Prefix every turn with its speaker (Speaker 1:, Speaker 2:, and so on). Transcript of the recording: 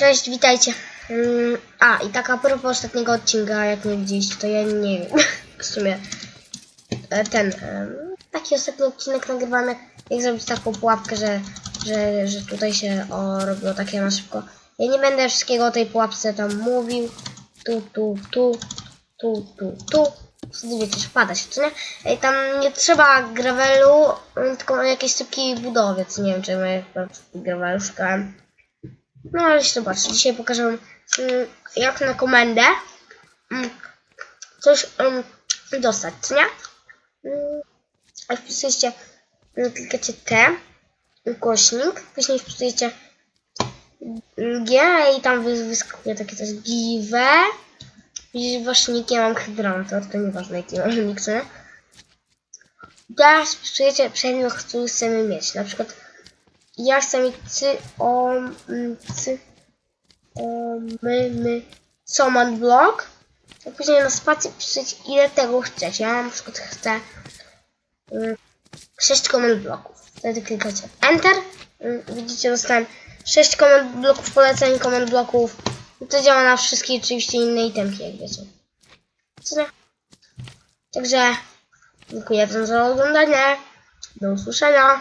Speaker 1: Cześć, witajcie. Mm, A, i tak a propos ostatniego odcinka, jak nie widzieliście, to ja nie wiem. W sumie e, ten, taki ostatni odcinek nagrywamy, jak, zrobić taką pułapkę, że, że, że tutaj się o, robiło takie na szybko. Ja nie będę wszystkiego o tej pułapce tam mówił. Tu, tu, tu, tu, tu, tu. Wiecie, że pada się, co nie? Ej, tam nie trzeba gravelu, tylko na jakiejś szybkiej budowie, co nie wiem, czy my gravelu szukałem. No ale się zobacz, dzisiaj pokażę wam, mm, jak na komendę mm, coś mm, dostać, nie? A wpisujecie, klikacie T, ukośnik, później wpisujecie G i tam wys- wyskakuje takie coś give. Widzisz, nick, ja mam hydrantor, to nieważne jaki mam nick, co nie? Teraz wpisujecie przedmiot, który chcemy mieć, na przykład ja chcę mieć cy, o, cy, o, my, my, command block. A później na spacji pisać ile tego chcecie. Ja na przykład chcę y, 6 command bloków. Wtedy klikacie Enter. Y, widzicie, dostałem 6 command bloków, poleceń command bloków. I to działa na wszystkie oczywiście inne itemki, jak wiecie. Nie? Także dziękuję za oglądanie. Do usłyszenia.